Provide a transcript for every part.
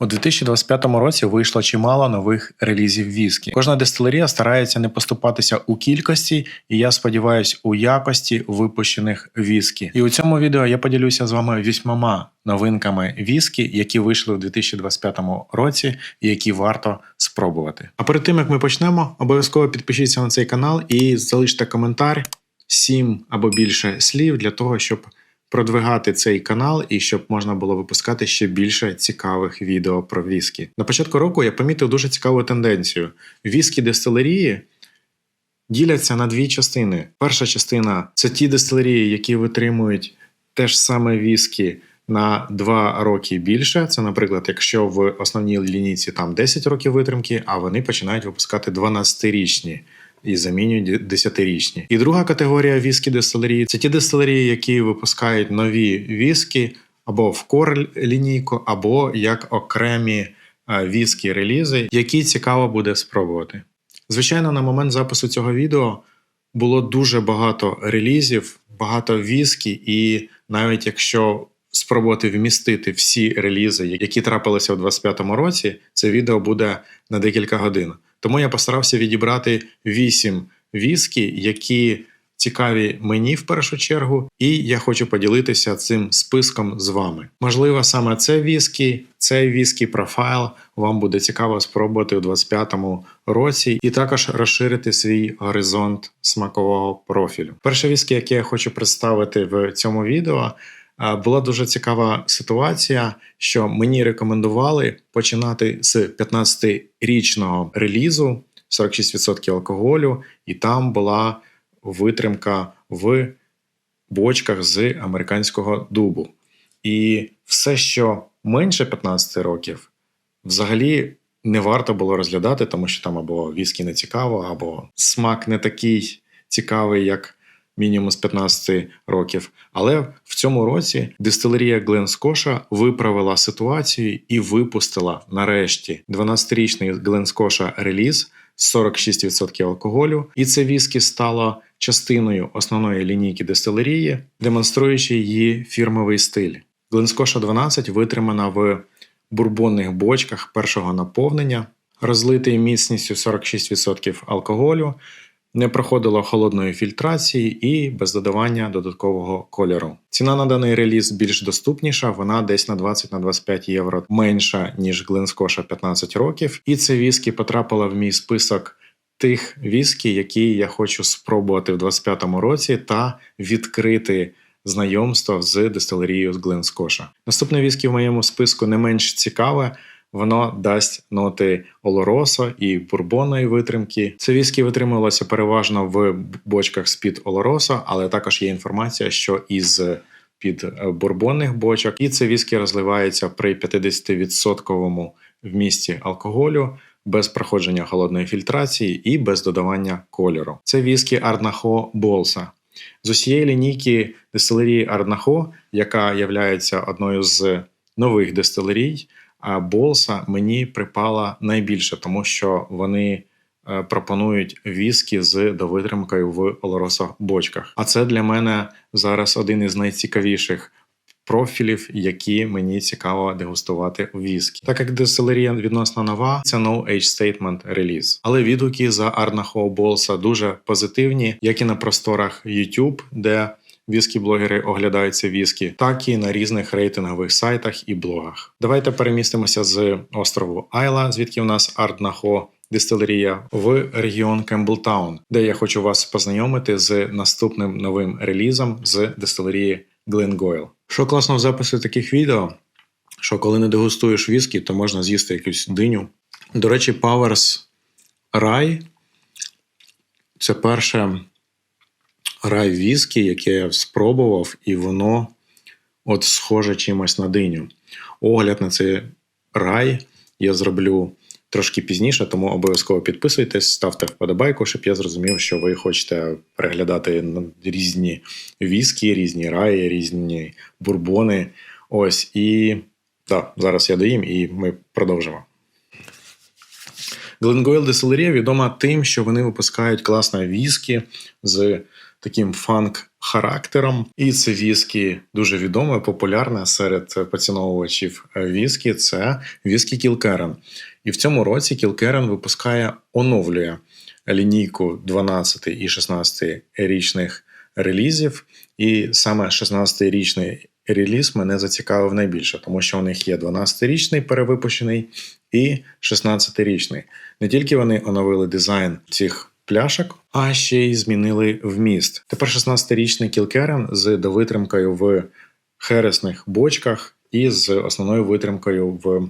У 2025 році вийшло чимало нових релізів віскі. Кожна дистилерія старається не поступатися у кількості, і я сподіваюся, у якості випущених віскі. І у цьому відео я поділюся з вами вісьмома новинками віскі, які вийшли у 2025 році, і які варто спробувати. А перед тим як ми почнемо, обов'язково підпишіться на цей канал і залиште коментар, сім або більше слів для того, щоб продвигати цей канал і щоб можна було випускати ще більше цікавих відео про віскі. На початку року я помітив дуже цікаву тенденцію: віскі дистилерії діляться на дві частини. Перша частина це ті дистилерії, які витримують те ж саме віскі. На 2 роки більше. Це, наприклад, якщо в основній лінійці там 10 років витримки, а вони починають випускати 12-річні і замінюють 10-річні. І друга категорія віскі дистилерії це ті дистилерії, які випускають нові віскі або в кор лінійку, або як окремі віскі релізи, які цікаво буде спробувати. Звичайно, на момент запису цього відео було дуже багато релізів, багато віскі, і навіть якщо спробувати вмістити всі релізи, які трапилися у 2025 році, це відео буде на декілька годин. Тому я постарався відібрати 8 віскі, які цікаві мені в першу чергу, і я хочу поділитися цим списком з вами. Можливо, саме це віскі, цей віскі профайл вам буде цікаво спробувати у 2025 році, і також розширити свій горизонт смакового профілю. Перше віскі, яке я хочу представити в цьому відео. Була дуже цікава ситуація, що мені рекомендували починати з 15-річного релізу 46% алкоголю, і там була витримка в бочках з американського дубу. І все, що менше 15 років, взагалі не варто було розглядати, тому що там або віскі не цікаво, або смак не такий цікавий, як мінімум з 15 років. Але в цьому році дистилерія Гленскоша виправила ситуацію і випустила нарешті 12-річний Гленскоша реліз 46% алкоголю. І це віскі стало частиною основної лінійки дистилерії, демонструючи її фірмовий стиль. Гленскоша 12 витримана в бурбонних бочках першого наповнення, розлитий міцністю 46% алкоголю не проходило холодної фільтрації і без додавання додаткового кольору. Ціна на даний реліз більш доступніша, вона десь на 20-25 євро менша, ніж Glenskoша 15 років. І це віскі потрапило в мій список тих віскі, які я хочу спробувати в 25-му році та відкрити. Знайомство з дистилерією з Гленскоша. Наступне віскі в моєму списку не менш цікаве, воно дасть ноти олоросо і бурбонної витримки. Це віскі витримувалося переважно в бочках з під олоросо, але також є інформація, що із під е, бурбонних бочок, і це віскі розливається при 50% вмісті алкоголю. Без проходження холодної фільтрації і без додавання кольору. Це віскі Арднахо Болса. З усієї лінійки дистилерії Арднахо, яка є одною з нових дистилерій, болса мені припала найбільше, тому що вони е, пропонують віскі з довитримкою в олоросо бочках. А це для мене зараз один із найцікавіших. Профілів, які мені цікаво дегустувати у віскі. Так як дистилерія відносно нова, це no age statement реліз. Але відгуки за Арнахо Болса дуже позитивні, як і на просторах YouTube, де віскі-блогери оглядаються віскі, так і на різних рейтингових сайтах і блогах. Давайте перемістимося з острову Айла, звідки в нас Арднахо. Дистилерія в регіон Кемблтаун, де я хочу вас познайомити з наступним новим релізом з дистилерії Glengoyle. Що класно в записі таких відео, що коли не дегустуєш віскі, то можна з'їсти якусь диню. До речі, Powers Rye – це перше рай віскі, яке я спробував, і воно от схоже чимось на диню. Огляд на цей рай я зроблю трошки пізніше, тому обов'язково підписуйтесь, ставте вподобайку, щоб я зрозумів, що ви хочете переглядати різні віскі, різні раї, різні бурбони. Ось і так, зараз я доїм, і ми продовжимо. Glengoyle Distillery відома тим, що вони випускають класне віскі з таким фанк характером. І це віскі дуже відоме, популярне серед поціновувачів віскі. Це віскі Кілкерен. І в цьому році Кілкерен випускає, оновлює лінійку 12 і 16 річних релізів. І саме 16-річний реліз мене зацікавив найбільше, тому що у них є 12-річний перевипущений і 16-річний. Не тільки вони оновили дизайн цих пляшок, а ще й змінили вміст. Тепер 16-річний кілкерен з довитримкою в хересних бочках і з основною витримкою в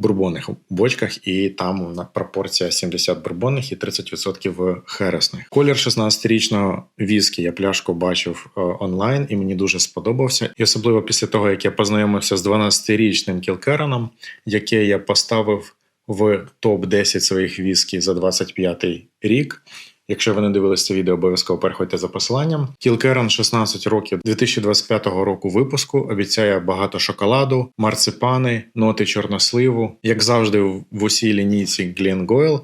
бурбонних бочках, і там на пропорція 70 бурбонних і 30% хересних. Колір 16-річного віскі я пляшку бачив е, онлайн, і мені дуже сподобався. І особливо після того, як я познайомився з 12-річним кілкереном, яке я поставив в топ 10 своїх віскі за 25 рік. Якщо ви не дивилися це відео, обов'язково переходьте за посиланням. Кілкерон 16 років 2025 року випуску обіцяє багато шоколаду, марципани, ноти чорносливу. Як завжди, в усій лінійці Glengoyl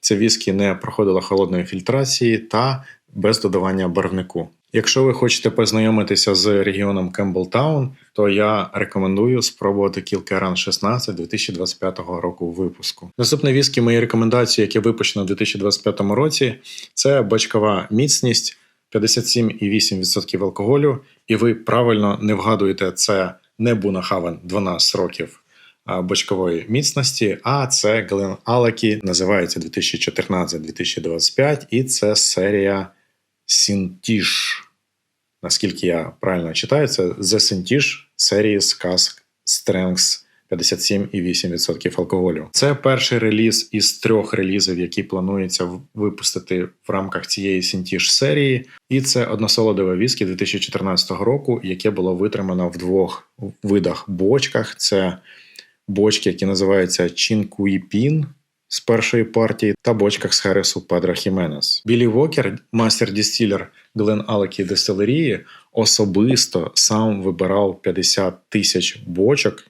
це віскі не проходило холодної фільтрації та без додавання барвнику. Якщо ви хочете познайомитися з регіоном Кемблтаун, то я рекомендую спробувати Кілкеран 16 2025 року випуску. Наступне віскі моєї рекомендації, яке випущено в 2025 році, це бочкова міцність 57,8% алкоголю. І ви правильно не вгадуєте, це не Бунахавен 12 років бочкової міцності, а це Глен Алекі, називається 2014-2025, і це серія. Сінтіш. Наскільки я правильно читаю, це Sintish Series Cask Strengths 57,8% алкоголю. Це перший реліз із трьох релізів, які планується випустити в рамках цієї Сінтіш серії. І це односолодове віскі 2014 року, яке було витримано в двох видах бочках. Це бочки, які називаються Чинкуїпін з першої партії та бочках з Хересу Педра Хіменес. Білі Вокер, мастер-дістілер Глен Алекі Дистилерії, особисто сам вибирав 50 тисяч бочок.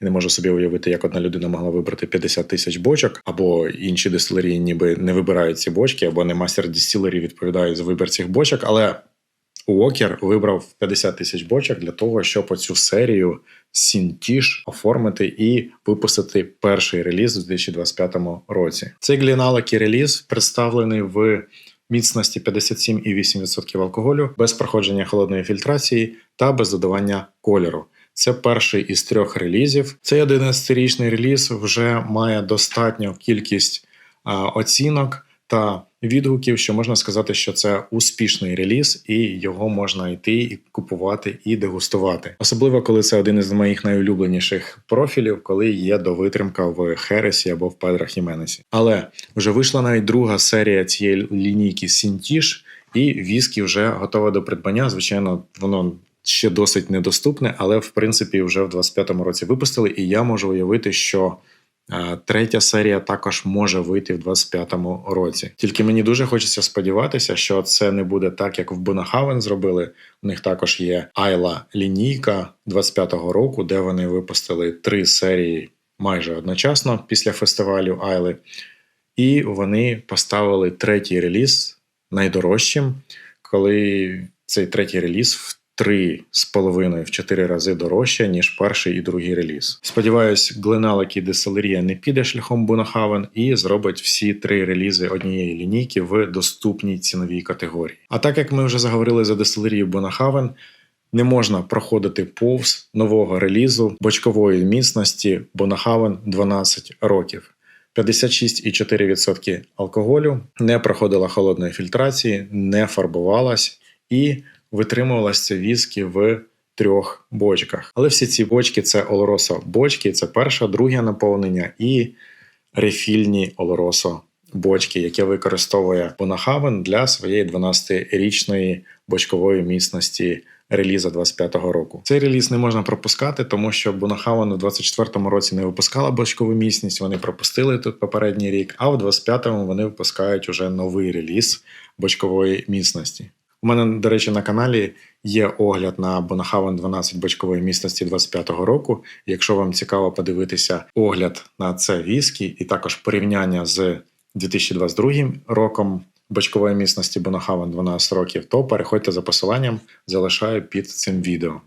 Не можу собі уявити, як одна людина могла вибрати 50 тисяч бочок, або інші дистилерії ніби не вибирають ці бочки, або не мастер дистилерії відповідають за вибір цих бочок. Але Уокер вибрав 50 тисяч бочок для того, щоб оцю серію Сінтіш оформити і випустити перший реліз у 2025 році. Цей гліналакий реліз представлений в міцності 57,8% алкоголю без проходження холодної фільтрації та без додавання кольору. Це перший із трьох релізів. Цей 11-річний реліз вже має достатню кількість оцінок та відгуків, що можна сказати, що це успішний реліз, і його можна йти і купувати і дегустувати. Особливо коли це один із моїх найулюбленіших профілів, коли є довитримка в Хересі або в Педра Хіменесі. Але вже вийшла навіть друга серія цієї лінійки Сінтіш, і віскі вже готова до придбання. Звичайно, воно. Ще досить недоступне, але в принципі вже в 25-му році випустили, і я можу уявити, що Третя серія також може вийти в 25-му році. Тільки мені дуже хочеться сподіватися, що це не буде так, як в Бонахавен зробили. У них також є Айла лінійка 25-го року, де вони випустили три серії майже одночасно після фестивалю Айли. І вони поставили третій реліз найдорожчим, коли цей третій реліз в три з половиною в чотири рази дорожче, ніж перший і другий реліз. Сподіваюсь, Гленалек і Деселерія не піде шляхом Бунахавен і зробить всі три релізи однієї лінійки в доступній ціновій категорії. А так як ми вже заговорили за Деселерію Бунахавен, не можна проходити повз нового релізу бочкової міцності Бонахавен 12 років. 56,4% алкоголю не проходила холодної фільтрації, не фарбувалась і витримувалася це віскі в трьох бочках. Але всі ці бочки це Олоросо бочки, це перше, друге наповнення і рефільні Олоросо бочки, яке використовує Бонахавен для своєї 12-річної бочкової міцності. Реліза 25-го року цей реліз не можна пропускати, тому що Бонахавен у 24-му році не випускала бочкову міцність. Вони пропустили тут попередній рік. А в 25-му вони випускають уже новий реліз бочкової міцності. У мене, до речі, на каналі є огляд на Бонахавен 12 бочкової міцності 25-го року. Якщо вам цікаво подивитися огляд на це віскі і також порівняння з 2022 роком, бочкової міцності Бонахавен 12 років, то переходьте за посиланням, залишаю під цим відео.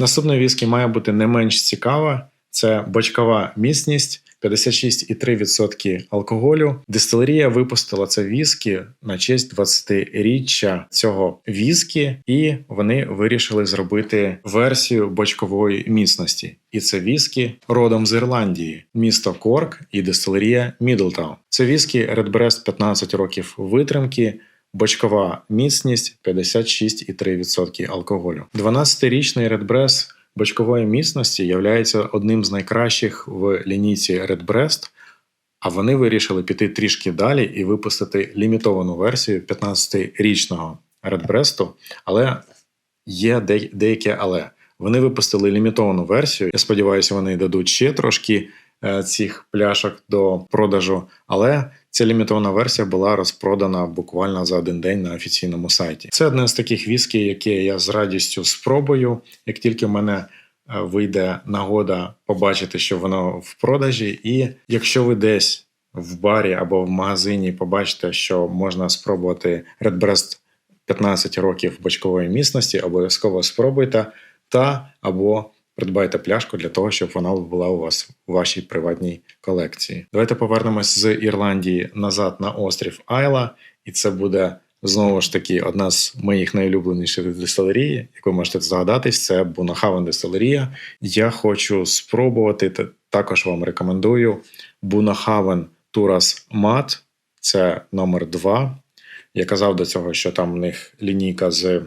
Наступне віскі має бути не менш цікаве. Це бочкова міцність 56,3% алкоголю. Дистилерія випустила це віскі на честь 20-річчя цього віскі, і вони вирішили зробити версію бочкової міцності. І це віскі родом з Ірландії, місто Корк і дистилерія Мідлтаун. Це віскі Redbreast 15 років витримки. Бочкова міцність 56,3% алкоголю. 12-річний Redbreast бочкової міцності є одним з найкращих в лінійці Redbreast, а вони вирішили піти трішки далі і випустити лімітовану версію 15-річного Redbreast, але є де- деяке але. Вони випустили лімітовану версію. Я сподіваюся, вони дадуть ще трошки е, цих пляшок до продажу, але ця лімітована версія була розпродана буквально за один день на офіційному сайті. Це одне з таких віскі, яке я з радістю спробую. Як тільки в мене е, вийде нагода побачити, що воно в продажі, і якщо ви десь в барі або в магазині побачите, що можна спробувати Redbreast 15 років бочкової міцності, обов'язково спробуйте та або придбайте пляшку для того, щоб вона була у вас у вашій приватній колекції. Давайте повернемось з Ірландії назад на острів Айла, і це буде знову ж таки одна з моїх найулюбленіших дистилерій, як ви можете здогадатись, це Бунахавен дистилерія. Я хочу спробувати та також вам рекомендую Бунахавен Турас Мат. Це номер 2. Я казав до цього, що там у них лінійка з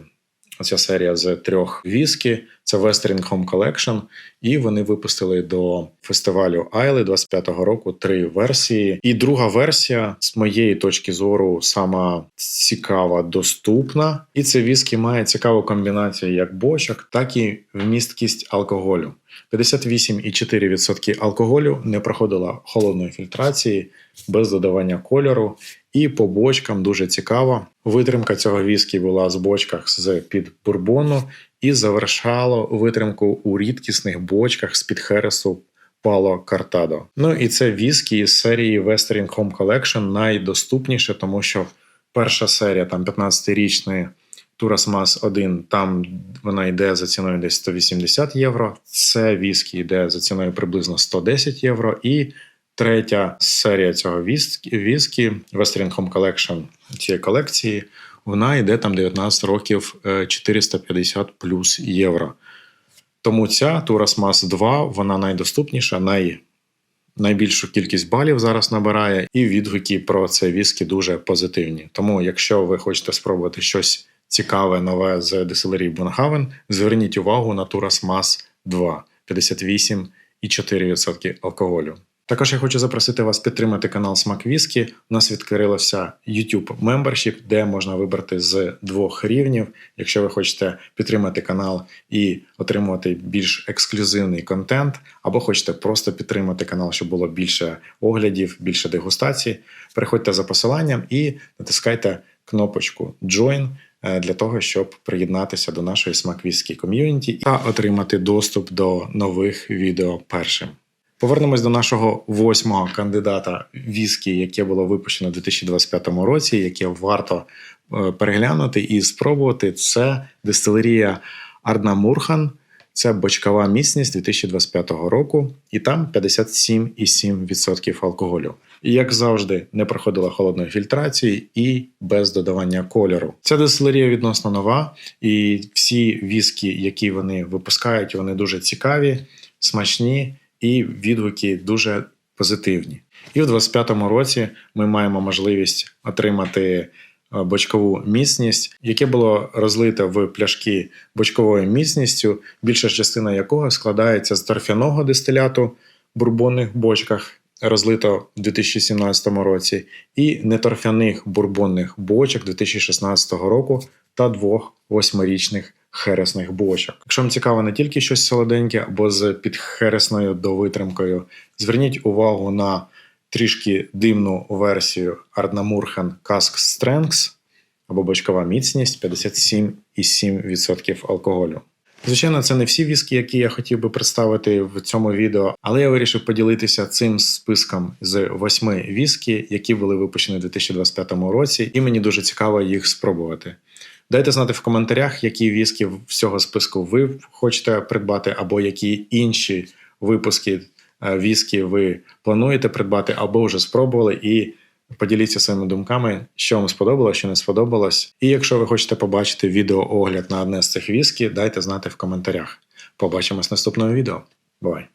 Оця серія з трьох віскі. Це Western Home Collection, і вони випустили до фестивалю Айли 25-го року три версії. І друга версія, з моєї точки зору, сама цікава, доступна. І це віскі має цікаву комбінацію як бочок, так і вмісткість алкоголю. 58,4% алкоголю не проходила холодної фільтрації без додавання кольору. І по бочкам дуже цікаво. Витримка цього віскі була з бочках з під бурбону і завершало витримку у рідкісних бочках з під хересу Пало Картадо. Ну і це віскі із серії Western Home Collection найдоступніше, тому що перша серія, там 15-річної Турас Мас 1, там вона йде за ціною десь 180 євро. Це віскі йде за ціною приблизно 110 євро. І третя серія цього віскі, Western Home Collection цієї колекції, вона йде там 19 років е, 450 плюс євро. Тому ця Мас 2 вона найдоступніша, най, найбільшу кількість балів зараз набирає, і відгуки про це віскі дуже позитивні. Тому, якщо ви хочете спробувати щось цікаве, нове з дистилерії Бунхавен, зверніть увагу на Мас 2 58,4% алкоголю. Також я хочу запросити вас підтримати канал Смак Віскі. У нас відкрилося YouTube Membership, де можна вибрати з двох рівнів. Якщо ви хочете підтримати канал і отримувати більш ексклюзивний контент, або хочете просто підтримати канал, щоб було більше оглядів, більше дегустацій, переходьте за посиланням і натискайте кнопочку Join е, для того, щоб приєднатися до нашої Смак Віскі ком'юніті та отримати доступ до нових відео першим. Повернемось до нашого восьмого кандидата віскі, яке було випущено у 2025 році, яке варто е, переглянути і спробувати. Це дистилерія Ардна Мурхан. Це бочкова міцність 2025 року, і там 57,7% алкоголю. Як завжди, не проходила холодної фільтрації і без додавання кольору. Ця дистилерія відносно нова, і всі віскі, які вони випускають, вони дуже цікаві, смачні і відгуки дуже позитивні. І в 25-му році ми маємо можливість отримати е, бочкову міцність, яке було розлите в пляшки бочковою міцністю, більша частина якого складається з торфяного дистиляту в бурбонних бочках, розлито в 2017 році, і неторфяних бурбонних бочок 2016 року та двох восьмирічних хересних бочок. Якщо вам цікаво не тільки щось солоденьке або з підхересною довитримкою, зверніть увагу на трішки димну версію Ardnamurchen Cask Strengths або бочкова міцність 57,7% алкоголю. Звичайно, це не всі віскі, які я хотів би представити в цьому відео, але я вирішив поділитися цим списком з восьми віскі, які були випущені у 2025 році, і мені дуже цікаво їх спробувати. Дайте знати в коментарях, які віскі з цього списку ви хочете придбати, або які інші випуски е, віскі ви плануєте придбати, або вже спробували. І поділіться своїми думками, що вам сподобалось, що не сподобалось. І якщо ви хочете побачити відеоогляд на одне з цих віскі, дайте знати в коментарях. Побачимось в наступному відео. Бувай!